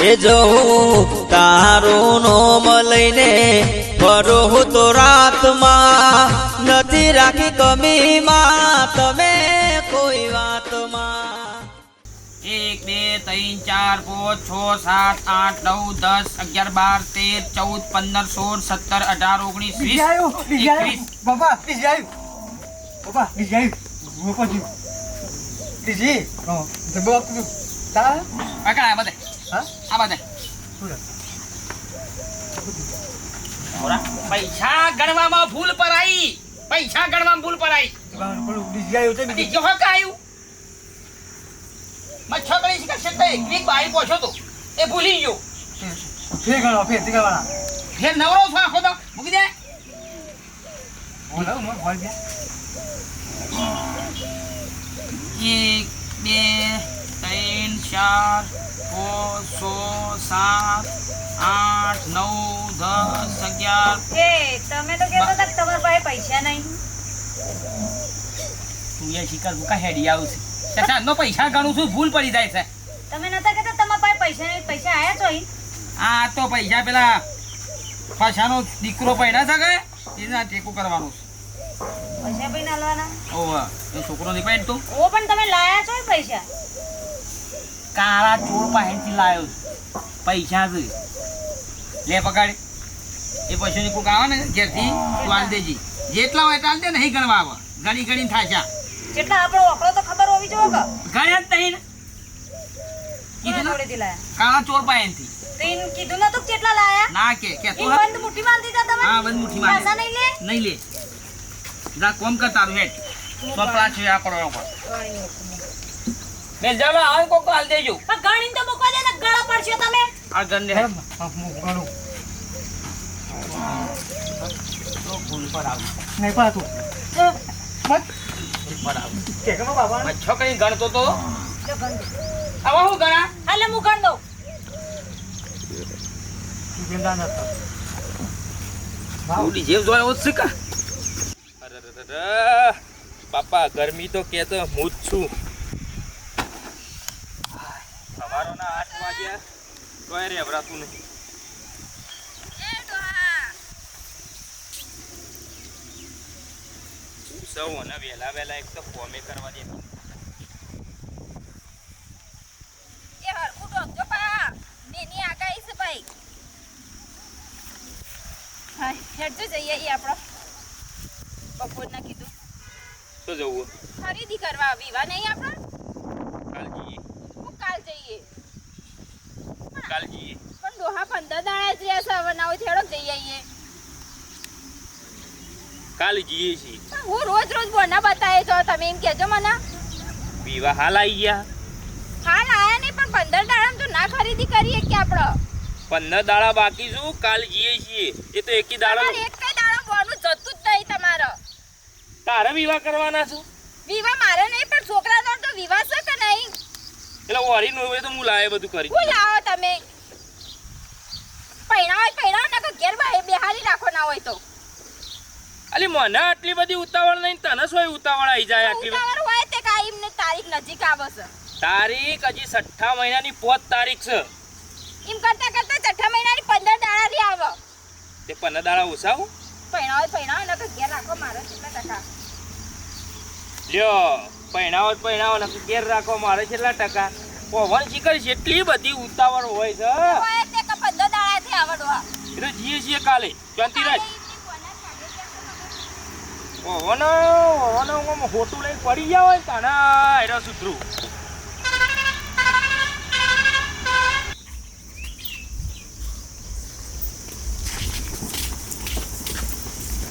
એ જવું તારું નોમ લઈને ફરો હું તો રાતમાં નથી રાખી કમીમાં તમે કોઈ વાતમાં. એક બે ત્રણ ચાર પાંચ છ સાત આઠ નવ દસ અગિયાર બાર તેર ચૌદ પંદર સોળ સત્તર અઢાર ઓગણીસ વીસ ડીજે બાપા, જી. હા, તારા? બધે. હા? આ બધે પૈસા ગણવામાં ભૂલ પરાઈ. પૈસા ગણવામાં ભૂલ પરાઈ. બાપા, પેલું ડીજે આવ્યું છે બીજું. બીજો હક આવ્યું મચ્છો શીખે બારી પહોંચો તો. એ ભૂલી ગયો. ફેર ગણો, ફેર, ગણવાના. ફેર નવરો છો આખો તો. મૂકી દે. દે. એક બે ત્રણ ચાર છ સાત આઠ નવ દસ અગિયાર એ તમે તો કહેતા હતા કે તમારા પાસે પૈસા નહીં. તું એ શિકાર મુકા હેડી આવશે ચાચા નો પૈસા ગણું છું ભૂલ પડી જાય છે. તમે નતા કહેતા તમારા પાસે પૈસા નહીં પૈસા આયા છો? આ તો પૈસા પેલા પાછાનો દીકરો પૈડા છે કે? એના ટેકો કરવાનું છે. પૈસા ભાઈ નાલવાના ઓવા એ છોકરો નહીં તું? ઓ પણ તમે લાયા છો પૈસા? કાળા ચોર પાસેથી લાવ્યો પૈસા છે. લે પકડ. એ પૈસાની કોક આવે ને ઘેરથી તું દેજી. જેટલા હોય એટલા દે નહીં ગણવા આવે. ગણી ગણી થાશા જેટલા આપણો ઓકળો તો ખબર હોવી જોઈએ કે? ગણ્યા જ નહીં ને. કીધું ને? કાળા ચોર પાસેથી. તો કીધું નતું કે કેટલા લાયા? ના કે કે તું બંધ મુઠ્ઠી માલ દીધા તમે? હા બંધ મુઠ્ઠી માલ પૈસા નહીં લે? નહીં લે. જા કોમ કર તારું સોપડા છે આ પડો ઉપર આવ કોક હાલ દેજો પણ ગણીને તો મૂકવા દે ને ગળો પડશે તમે આ ગન દે હા, હા, હું ગણું. તો ફૂલ પર આવ નહીં પાડતું. એ, મત. પર આવ કે કે મારા મચ્છો કઈ ગણતો તો જો ગણ દો. આવા હું ગણા હાલે હું ગણ દઉં તું ન થા. ભાવ. જેવ જોય ઓછ કા અરે બાપા ગરમી તો કેતો હું જ છું આઠ વાગ્યા તોય રેવરાતું નહીં. સૌ અને વહેલા વહેલા એક તો ફોમે કરવા દે. બપોરના કીધું. તો જવું? ખરીદી કરવા વિવાહ નહીં આપણે? કાલ જઈએ હું કાલ જઈએ. કાલ જઈએ પણ ડોહા પંદર દાડા જ રહેશે હવે નાવ થેડો જઈ આવીએ. કાલ જઈએ છીએ હું રોજ રોજ બોના બતાવે છો તમે એમ કહેજો મને. વિવાહ હાલ આવી ગયા. હાલ આયા નહીં પણ પંદર દાડા તો ના ખરીદી કરીએ કે આપણો પંદર દાડા બાકી છું કાલ જઈએ છીએ એ તો એકી દાડા એક કઈ દાડો બોનું જતું જ નહીં તમારો. તારે વિવાહ કરવાના છું? વિવાહ મારે નહીં પણ છોકરાનો તો વિવાહ છે કે નહીં એટલે ઓરી નું હોય તો હું લાવે બધું કરી. હું લાવો તમે. પૈણા હોય પૈણા ને ઘેર બાય બેહારી રાખો ના હોય તો. અલી મને આટલી બધી ઉતાવળ નહીં તને શું ઉતાવળ આવી જાય આટલી ઉતાવળ હોય તે કાઈ ને તારીખ નજીક આવે છે. તારીખ હજી છઠ્ઠા મહિનાની પોત તારીખ છે. એમ કરતા કરતા છઠ્ઠા મહિનાની પંદર દાડા થી આવે. તે પંદર દાડા ઓછાવ પૈણા હોય પૈણા હોય ને ઘેર રાખો મારે કેટલા ટકા લ્યો. પહેણાવો જ પહેણાવો ને ઘેર રાખો મારે કેટલા ટકા. પવન શિખર જેટલી બધી ઉતાવળ હોય છે. એટલે જીએ છીએ કાલે. શાંતિ રાજ પવન પવન હોટું લઈને પડી ગયા હોય તાના એરા સુધરું.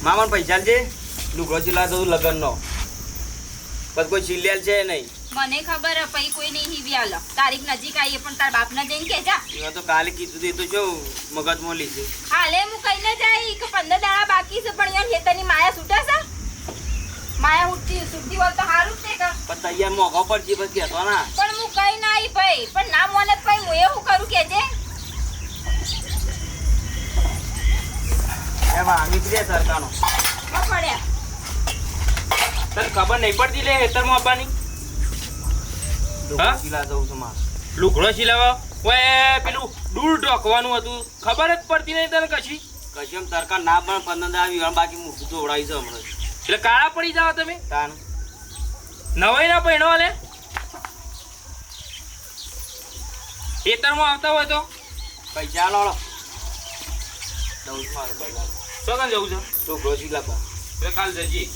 મામા પૈસા છે લુગડો ચીલા તો લગન નો બસ કોઈ ચીલિયાલ છે નહીં. મને ખબર પઈ કોઈ નહીં હીવી આલો તારીખ નજીક આવીએ પણ તાર બાપને જઈને જા. એમાં તો કાલે કીધું હતું, તો જો મગજ મોલી લીધું હાલે હું કહીને જાય કે પંદર દાડા બાકી છે પણ યાર હેતાની માયા સુટા છે. માયા ઉઠતી સુટતી હોત તો જ છે કે. પણ તૈયાર મોઘો પડશે પછી કહેતો ના. પણ હું કઈ ના આવી ભાઈ પણ ના મને તો ભાઈ હું એવું કરું કેજે એમાં નીકળે દે સરકાનો પડ્યા તને ખબર નહીં પડતી લે હેતરમાં આપવાની સિલા જવું છે મારે. લુગડો સિલાવા? ઓય પેલું દૂર ઢોકવાનું હતું. ખબર જ પડતી નહીં તને કશી? કશી એમ તરકા ના પણ પંદર આવી બાકી મૂકું જોવડાવી છે હમણાં એટલે કાળા પડી જાઓ તમે? તાન નવાઈ ના પહેણો લે. ખેતરમાં આવતા હોય તો? પૈસા લો લો છું મારે બજાર શું કામ જવું છે? છે લાપા એટલે કાલ જજે.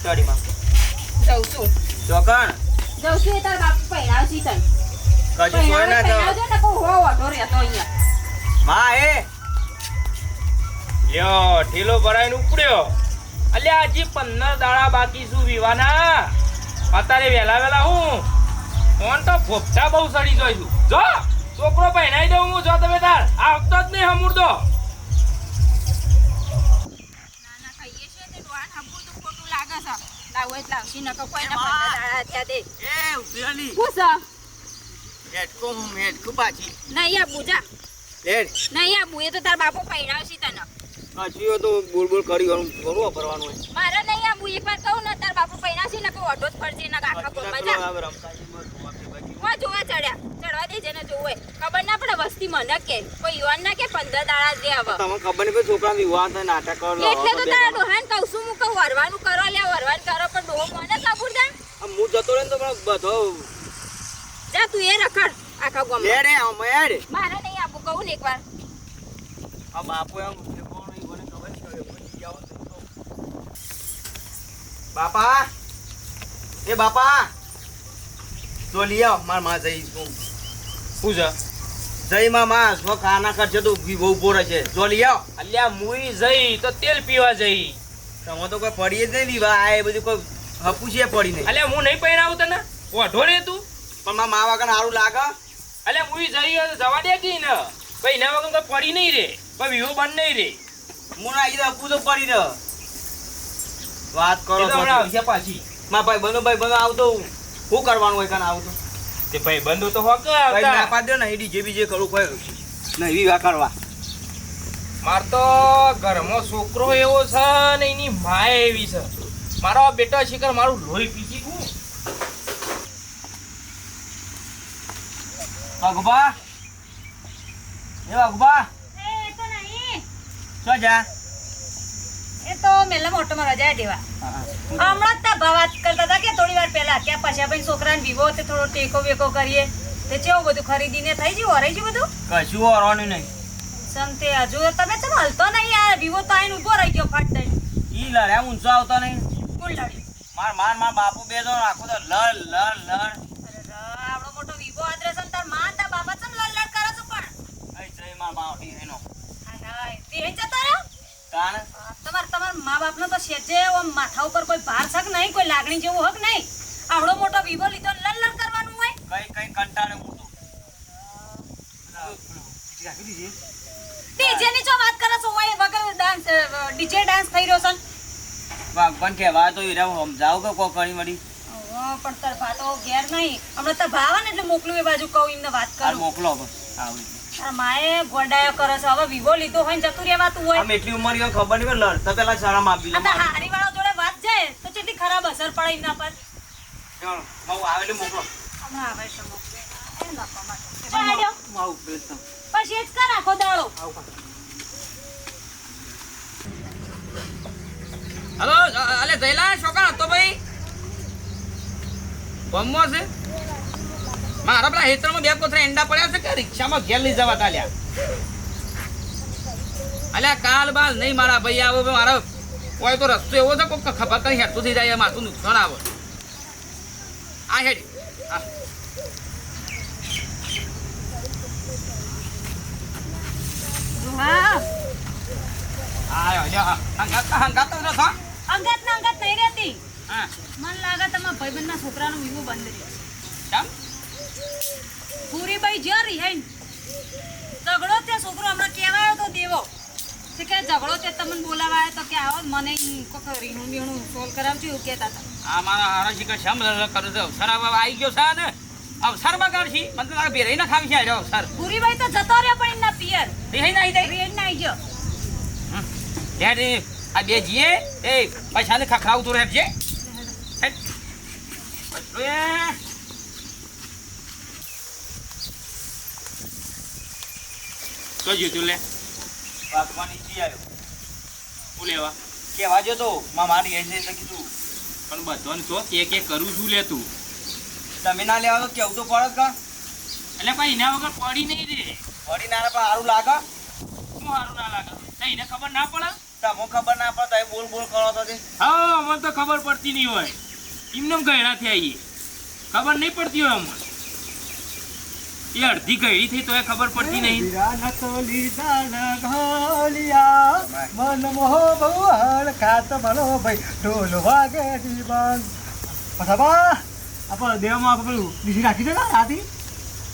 સ્ટડીમાં જઉં છું. ચોકણ જઉં છું એ તાર બાપુ પહેરાવશી તને. કશું સોય ના પહેરાવજો ને કહું હો ઓટો રહેતો અહીંયા. માં એ લ્યો ઠેલો ભરાઈને ઉપડ્યો. અલ્યા હજી પંદર દાડા બાકી શું વિવાના. અત્યારે વહેલા વહેલા હું. ફોન તો ફોફટા બહુ સડી જોઈ છું. જો છોકરો પહેરાઈ દઉં હું જો તમે તાર. આવતો જ નહીં હમુરતો. લાવો એટલે દાડા એ ઉભેલી શું હેડકો હું હેડકો પાછી. નહીં આબુ જા લેડ નહીં એ તો તાર બાપુ પહેરાવશી તને. કશું તો બોલ બોલ કરી હોય. મારે નહીં આબુ એક વાર કહું ને તાર બાપુ પહેરાવશી ને કોઈ ઓટો જ ફરજે ને આખા ગોમાં જા. હું જોવા ચડ્યા. ચડવા દે જેને જોવે ખબર ના પડે વસ્તી મને કે કોઈ યુવાન ના કે પંદર દાડા દે હવે તમે ખબર નહીં છોકરા વિવાહ થાય નાટક કરો એટલે તો તારા ડોહાન કહું છું હું કહું વરવાનું કરો લે વરવાનું કરો પણ ડોહો મને કબૂર દે હું જતો રહે તો પણ બધો જા તું એ રખડ આખા ગોમાં લે રે અમે રે મારે નહીં આપું કહું ને એકવાર. આ બાપુ એમ કોણ નહીં મને ખબર છે આવે. બાપા એ બાપા. તો લઈ આવ મારમાં જઈ શું શું છે? જઈ માં માં સ્વ ખાના કરશે તો ઊભી બહુ પોરે છે જો લઈ આવ અલ્યા મુઈ જઈ તો તેલ પીવા જઈ. તમે તો કોઈ પડી જ નહીં લીવા આ એ બધું કોઈ હપુ છે પડી નહીં. અલ્યા હું નહીં પહેરાવું તને? ઓઢો રે તું. પણ મારા મા વાગણ સારું લાગે? અલ્યા મુઈ જઈ જવા દે કે ને. ભાઈ એના વગર કોઈ પડી નહીં રે. કોઈ વિવો બંધ નહીં રે. હું ના આવી હપુ તો પડી રહ્યો વાત કરો પાછી. મા ભાઈ બંધો ભાઈ બનો આવતો શું કરવાનું હોય કાને આવું તો? તે ભાઈ બંધુ તો હોક આવતા. ના આવતા પાડ દો ને એ ડીજે બીજે કરું કોઈ નહીં વિવાહ કરવા. માર તો ઘરમાં છોકરો એવો છે ને એની માય એવી છે. મારો બેટો શિકર મારું લોહી પીજી હું. અગબા એ અગબા એ તો નહીં. જા. એ તો મેલા મોટોમાં રજા દેવા. હમણાં જ તા વાત કરતા હતા કે થોડી વાર પહેલા કે પછી ભાઈ છોકરાને વિવો તે થોડો ટેકો વેકો કરીએ. તે બધું ખરીદીને થઈ ગયું હરાઈ ગયું બધું? કશું નહીં. સંતે હજુ તમે ચમ હલતો નહીં યાર વિવો તો આઈને ઊભો રહી ગયો ફાટ દઈને. ઈ લડ્યા ઊંચો આવતો નહીં. કોણ લડ્યું? માર માર માર બાપુ બે તો આખો તો લડ લડ લડ. આવડો મોટો વિવો આદરે છે તારમાં બાપા ચમ લડ લડ કરો છો પણ. માર બાવડી એનો. તે જતો રહ્યો? તમાર તમાર મા બાપનો તો સેજે માથા ઉપર કોઈ ભાર છે નહીં કોઈ લાગણી જેવું હક નહીં. આવડો મોટો વિવો લીધો લડ કરવાનું હોય. કઈ કઈ કંટાળે હું તો ડીજે ની જો વાત કરો છો હોય વગર ડાન્સ ડીજે ડાન્સ થઈ રહ્યો છે? ભગવાન કહેવા તો હીરા સમજાવ કે કોઈ મળી પણ તાર ભા તો ઘેર નહીં. હમણાં તાર ભાવ ને એટલે મોકલું એ બાજુ કહું એમને વાત કરું. મોકલો આવી માએ ગોડાયો કરો છો. હવે વિવો લીધો હોય ને જતું રહેવાતું હોય. આમ એટલી ઉંમર હોય ખબર નહીં લડતા પેલા શરમ આપી લે હારી વાળા જોડે વાત જાય તો કેટલી ખરાબ અસર પડે એમના પર. ચાલો હું આવે મોકલો. હમણાં આવે છે મોકલે. એ માટે. ચાલ્યો. પછી જ કર આખો દાડો. હલો અલે જયલા છોકરા હતો ભાઈ? બમ્મો છે? મારા પેલા હેતરમાં બે કોથરા એંડા પડ્યા છે કે રિક્ષામાં ઘેર લઈ જવા તાલ્યા. અલ્યા કાલ બાલ નહીં મારા ભાઈ આવો મારા કોઈ તો રસ્તો એવો છે કોઈ ખબર કઈ હેઠું થઈ જાય મારું નુકસાન આવે. આ હેડ. અંગત અંગત નહીં રહેતી. હા. મન લાગે તમારા ભાઈબંધના છોકરાનો વિવો બંધ રહ્યો પૂરીબાઈ જ્યાં રિહાઈન ઝઘડો તે છોકરો હમણાં કહેવાયો તો દેવો. તે કે ઝઘડો તે તમને બોલાવા આવ્યો તો કે આવો મને કોક રીણું બીણું સોલ્વ કરાવજો એવું કહેતા હતા. આ મારા હારા શિખર શમ કરે છે અવસર આવી ગયો છે ને? અવસરમાં કરશી મને તો લાગે ભેરાઈ ના ખાવી છે અવસર. પૂરીબાઈ તો જતો રહ્યો પણ એમના પિયર. રિહાઈ ના આવી રેડ ના આવી ગયો. આ બે જીએ એ પૈસા ને ખખડાવતું રહેજે. હેટ. હવે તું લે. વાતમાં નીચે આવ્યો હું લેવા? કેવા જો તો માં મારી એજે છે કીધું. પણ બધાને તો કે કે કરું છું લે તું. તમે ના લેવા તો કેવું તો પડત કા એટલે ભાઈ એના વગર પડી નહીં રે. પડી ના પણ સારું લાગે. શું સારું ના લાગે? એને ખબર ના પડે? તમે ખબર ના પડે તમે બોલ બોલ કરો તો હા અમને તો ખબર પડતી નહીં હોય. એમને ગયડા થયા ખબર નહીં પડતી હોય અમને. એ અડધી ગયડી થઈ તો એ ખબર પડતી નહીં મન મોહ બહુ ખાત ભલો ભાઈ, ઢોલ વાગે દીવાન પછાબા, આપણે દેવામાં પેલું ડીસી રાખી દે ને રાતી?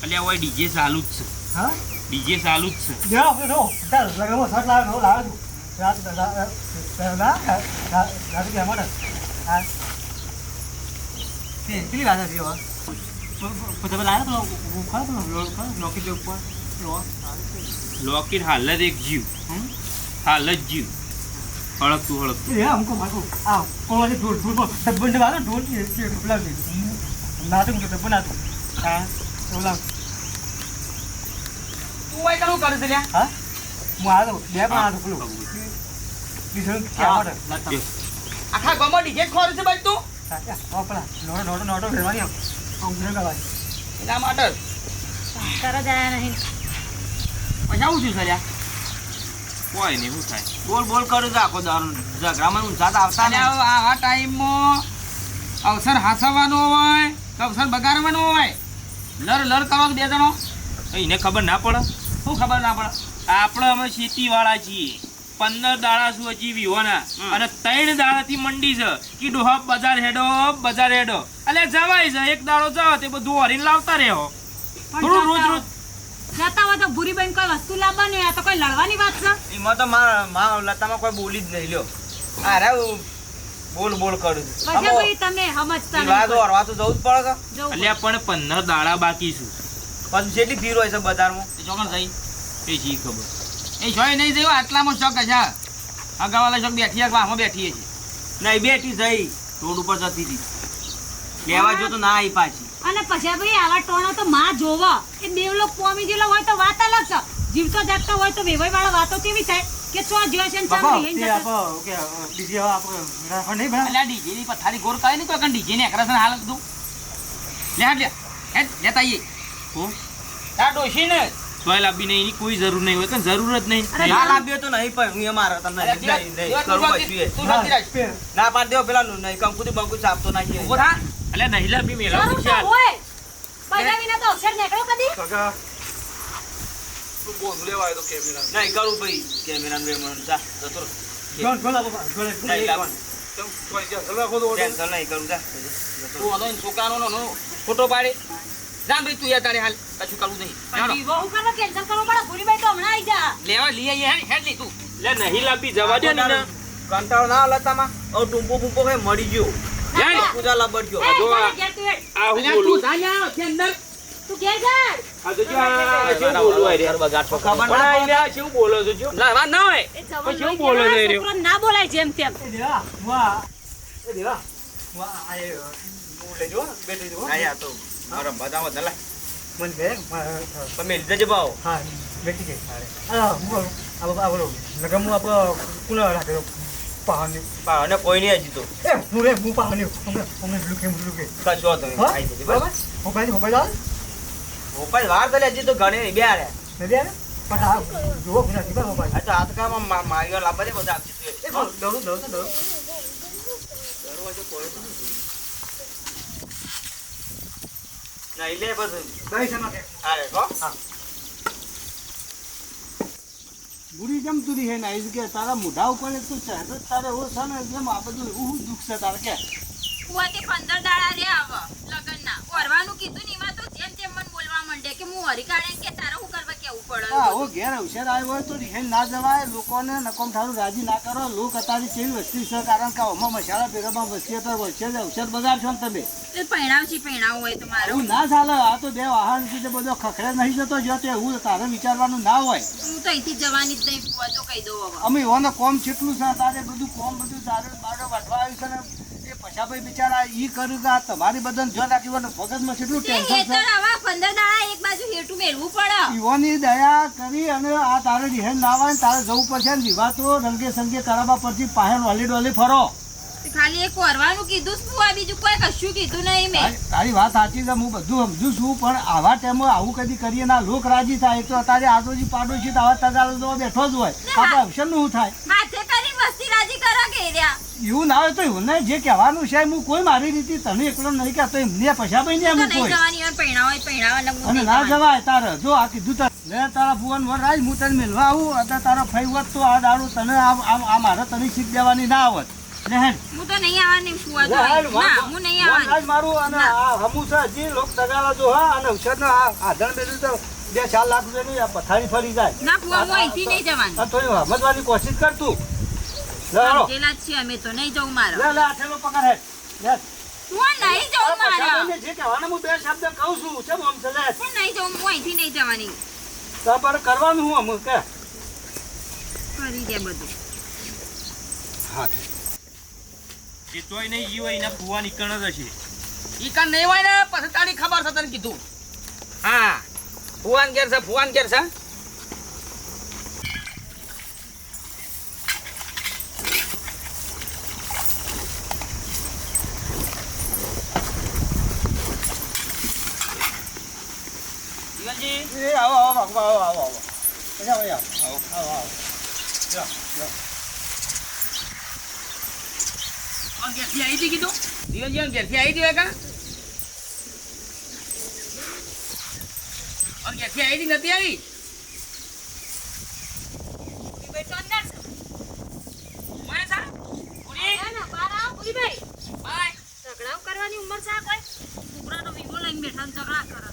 એટલે હવે ડીજે ચાલુ જ છે હા? ડીજે ચાલુ જ છે દેવા આપણે નો, ચાલ, લગાવો સટ લાવે, નો લાવે તું. રાત- રા- રા- રા- રા- રા- રાતે કેમ મળે? હા. તે રાત રાત રાત રાત રાત રાત રાત રાત રાત રાત રાત રાત રાત રાત રાત લો. લોકેટ હાલ જ એક જીવ. હાલ જ જીવ. હળકતું હળકતું. એ અમકો માકો આ કોળા ઢોલ ઢોલ ડબ્બન ને વાળો ઢોલ ને ને ના તો ડબ્બન ના તો હા ઓલા. તું વાય કરું કરે છે હા? હું આ તો બે પણ આ તો પેલું. બીજું કે આવડે આખા ગોમો ડીજે ખોર છે ભાઈ તું? સાચા ઓપડા નોડો નોડો નોડો ફેરવાની આવ એના માટે તારા જ નહીં કોઈ નહીં શું થાય બોલ બોલ કરું તો આખો દારૂ ઝઘડામાં તો આ ટાઈમમાં અવસર હાસવાનો હોય કે અવસર બગાડવાનો હોય લર લર કરો બે જણો એને ખબર ના પડે શું ખબર ના પડે આપણે અમે ખેતી વાળા છીએ પંદર દાડા શું હજી વિહોના અને ત્રણ દાડાથી મંડી છે કે ડોહબ બજાર હેડો બજાર હેડો એટલે જવાય છે એક દાડો જાવ તે બધું હરીને લાવતા રહેવો થોડું રોજ રોજ જતા હોય તો ભૂરી બેન કોઈ વસ્તુ લાવવાની આ તો કોઈ લડવાની વાત છે? એમાં તો મારા મા લતામાં કોઈ બોલી જ નહીં લ્યો. અરે બોલ બોલ કરું પછી ભાઈ તમે સમજતા વિવાહ તો નહીં તો જવું જ પડે કે? અલ્યા પણ પંદર દાડા બાકી છું. પછી જેટલી ભીડ હોય છે બજારમાં. એ ચોકણ થઈ એ જી ખબર. એ જોઈ નહીં જયો આટલામાં શોખ છે અગાવાલા શોખ બેઠી છે વાહમાં બેઠી છે નહીં બેઠી જઈ. રોડ ઉપર જતી હતી. લેવા જો તો ના આવી પાછી. અને પછી ભાઈ આવા ટોણો તો માં જોવા. એ દેવલોક પોમી જેલો હોય તો વાત અલગ છે. જીવતો જાગતો હોય તો વેવાઈ વાળા વાતો કેવી થાય? કે છો જ્યો છે ને ચાલો બાપા તે જતો. આપો કે બીજી આપ રાખો નહીં બના અલ્યા ડીજે ની પથારી ગોર કાય નહીં કોઈ કણ ડીજે ને એકરા ને હાલ લે હાટ લે. હે લેતા આઈએ. હું? આ ડોશી ને. તોય લાંબી નહીં કોઈ જરૂર નહીં હોય કે જરૂર જ નહીં. ના લાવ્યો તો નહીં પણ હું અમારે તમને નહીં નહીં તું પછી એ. તું નથી રાખ. ના પાડ દેવો પેલા નહીં કંકુદી બંકુ સાપતો નાખીએ ઊભો થા. બી મેળા જરૂર હોય. બધા વિના તો અક્ષર નીકળો કદી. કાકા નહીં કરું ભાઈ કેમેરા ને વેમણ જા જતો જોન જોન આપો જોન નહીં નહીં કરું જા. જતો રહો. તું હતો ને છોકરાનો નો- નો ફોટો પાડી. ભાઈ તું તારે હાલ. કશું કરવું નહીં. તો લેવા લઈ આઈએ હેડ હેડ તું. લે નહીં લાપી જવા દે ને કંટાળો ના લતામાં હવે ટૂંપો ફૂંપો કઈ મળી ગયો. પૂજા લબડજો જો આ-. આ હું બોલું. તું જા લ્યા, તે અંદર. તું કે જા. આ તો જો આ શું બોલું. આ રે. ખબર પણ ના આ એને આ બોલો છો જો. ના વાત ના હોય. હું બોલો ત્યાં રે. ના બોલાય જેમ તેમ. દેવા વાહ. એ દેવા વાહ આ એ હું જો બેઠી જો યાર તો મારા બધામાં દલા મન બે તમે લીધા છે હા બેઠી ગઈ હા હું કરું આ બોલો નગર હું આપણે કુલા રાખેલો પાહની પણ કોઈ નહીં હજી તો. એ હું રે હું પાહની અમને અમને લુકે લુકે કશો તમે ખાઈ જજો બસ. મોબાઈલ મોબાઈલ આવે? મોબાઈલ વાર તો લે હજી તો ઘણી બે આરે પણ આ જુઓ ગુના થી મોબાઈલ. આ તો હાથ કામ મારી વાર લાવવા દે બધા એ. કોણ દોડું દોડું દોડું. નહીં લે બસ. દઈ છે નાખે અરે હો. બુરી જેમ તુરી હે નાઈ કે તારા મોઢા ઉપર એક તો ચહેરો તારે ઓછા ને જેમ આ બધું એવું દુઃખ છે તારે કે કુવાથી પંદર દાડા રે આવ લગનના ઓરવાનું કીધું ને એમાં તો જેમ તેમ મને બોલવા માંડે કે હું હરી કાઢે કે તારે શું કરવા ઓ ઘેર અવસર આવ્યો હોય તો રિહેલ ના જવાય. લોકોને નકોમ થારું રાજી ના કરો. લોક અત્યારે કેવી વસ્તી છે કારણ કે આમાં મસાલા ભેગામાં વસ્તી તો વચ્ચે અવસર બગાડશો ને તમે. એ પહેણાવ હોય તો મારું એવું ના ચાલે આ તો બે વાહન છે બધો ખખડે નહીં જતો જો તે એવું તારે વિચારવાનું ના હોય. હું તો અહીંથી જવાની જ નહીં તો કહી દઉં હવે. અમે એવાનો કોમ કેટલું છે તારે બધું કોમ બધું તારે બારો વાટવા આવ્યું છે ને એ પછી બિચારા ઈ કર્યું કે તમારી બધાને જો રાખી ને કેટલું ટેન્શન છે? આવા પંદર દાડા એક બાજુ હેઠું મેળવું પડે ઈવોની દયા કરી અને આ તારે રિહેન ના આવે ને તારે જવું પડશે ને વિવાહ તો રંગે સંગે કરાવવા પરથી પાહે ડોલી ડોલી ફરો. ખાલી એક વરવાનું કીધું શું આ બીજું કોઈ કશું કીધું નહીં મેં. તારી- વાત સાચી છે હું બધું સમજુ છું પણ આવા ટાઈમે આવું કદી કરીએ ના લોક રાજી થાય તો અત્યારે આદોજી પાડોશી તો આવા તગારો બેઠો જ હોય. આપણે અવસરનું નું થાય. હાથે કરીને વસ્તી રાજી એવું ના હોય તો એવું નહીં. જે કહેવાનું છે હું કોઈ મારી રીતે તને એકલો નહીં કહેતો. એમને પૈસા ભાઈ ને એમ કોઈ. જવાની હોય પૈણા હોય પૈણા હોય અને ના જવાય તારે. જો આ કીધું તારે. લે તારા ભુવન વર રાજ હું તને મેળવા આવું. અત્યારે તારો ફઈ હોત તો આ દાડો તને આ આ- આ મારે તને શીખ દેવાની ના આવત હું તો નહીં આવવાની ફુવા લે હેડ, જોડે. વન- ના હું નહીં આવવાની. રાજ મારું અને આ હમુ છે લોક તગારા જો હા અને અવસરનો આ આધણ બેઠું તો બે ચાર લાખ રૂપિયાની પથારી ફરી જાય. ના ફુવા હું અહીંથી નહીં જવાની. આ સમજવાની કોશિશ કર તું. લે હાલો. સમજેલા જ છીએ અમે તો નહીં જવું મારે. લે લે આ થેલો પકડ હેડ લે. હું નહીં જવું પૈસા મારે. જે કહેવાના હું બે શબ્દ કહું છું. છે આમ છે લે. હું નહીં જવું હું અહીંથી નહીં જવાની. તો કરવાનું હું અમુક કે? કરી દે બધું. હા એ તોય નહીં જીવો એના ફુવા નીકળ જ હશે. ઈ કાન નહીં હોય ને પછી તારી ખબર છે તને કીધું. હા ફુવાન ઘેર છે ફુવાન ઘેર છે જીવનજી એ આવો આવો આવો આવો પછી આવો આવો હતી કીધું? દિવસ ઘેરથી આવી હતી હોય કાં? આમ ઘેરથી આવી હતી, નથી આવી મને સા? ઉડી? બાય. ઝઘડાઓ કરવાની ઉંમર છે આ કોઈ છોકરાનો વિવો લઈને બેઠા ને ઝઘડા કરે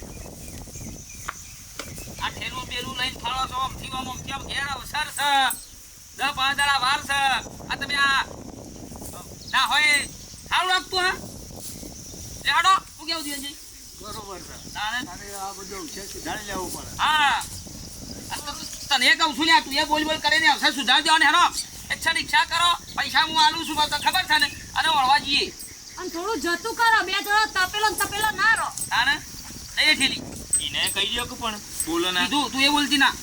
આ ઠેલું બેલું લઈને ફરો છો આમથી આમ આમથી આમ ઘેર અવસર છે દસ પાંચ દાડા વાર છે આ તમે આ ના હોય સારું લાગતું હા લેડો હું કેવું જીવનજી બરોબર છે તારે અને આ બધું છે સુધારી લેવું પડે. હા. તને એ કહું છું લ્યા તું એ બોલ બોલ કરીને આવશે સુધારી દેવાની હેનો ઈચ્છા ઈચ્છા કરો પૈસા હું આલું છું તો ખબર છે ને અને વળવા જઈએ. અને થોડું જતું કરો બે જણો તપેલો ને તપેલો ના રહો. તાને લઈ ઠેલી. એને કહી દો કે પણ બોલો ના. તું તું એ બોલતી ના.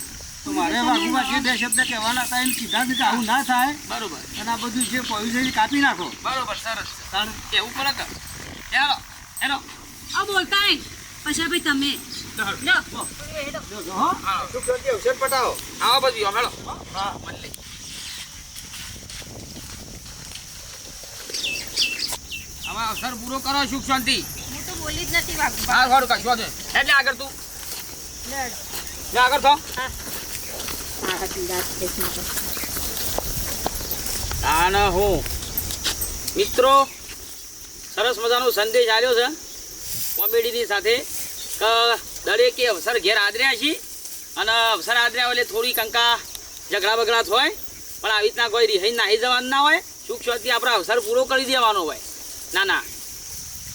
તમારે મારે વાઘુમાં જે બે શબ્દ કહેવાના હતા એમ કીધા કે આવું ના થાય. બરોબર. અને આ બધું જે પડ્યું છે એ કાપી નાખો. બરોબર સરસ. પડે તો. હેલો હેલો આ બોલતા પૈસા પછી ભાઈ તમે. પટાવો આવો આમ હેલો હા બદલે હવે અવસર પૂરો કરો સુખ શાંતિ હું તો બોલી જ નથી હા સારું કશું એટલે આગળ તું લે આગળ થો આને હું મિત્રો, સરસ મજાનો સંદેશ આવ્યો છે. કોમેડીની સાથે. કે દરેકે અવસર ઘેર આદર્યા છીએ. અને અવસર આદર્યા એટલે થોડી કંકા ઝઘડા બગડા થાય પણ આવી રીતના કોઈ રિહાઈ નાહી જવાનું ના હોય. સુખ શાંતિ આપણે અવસર પૂરો કરી દેવાનો હોય. ના ના.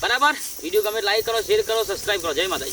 બરાબર? વીડિયો ગમે લાઈક કરો શેર કરો સબસ્ક્રાઈબ કરો. જય માતાજી.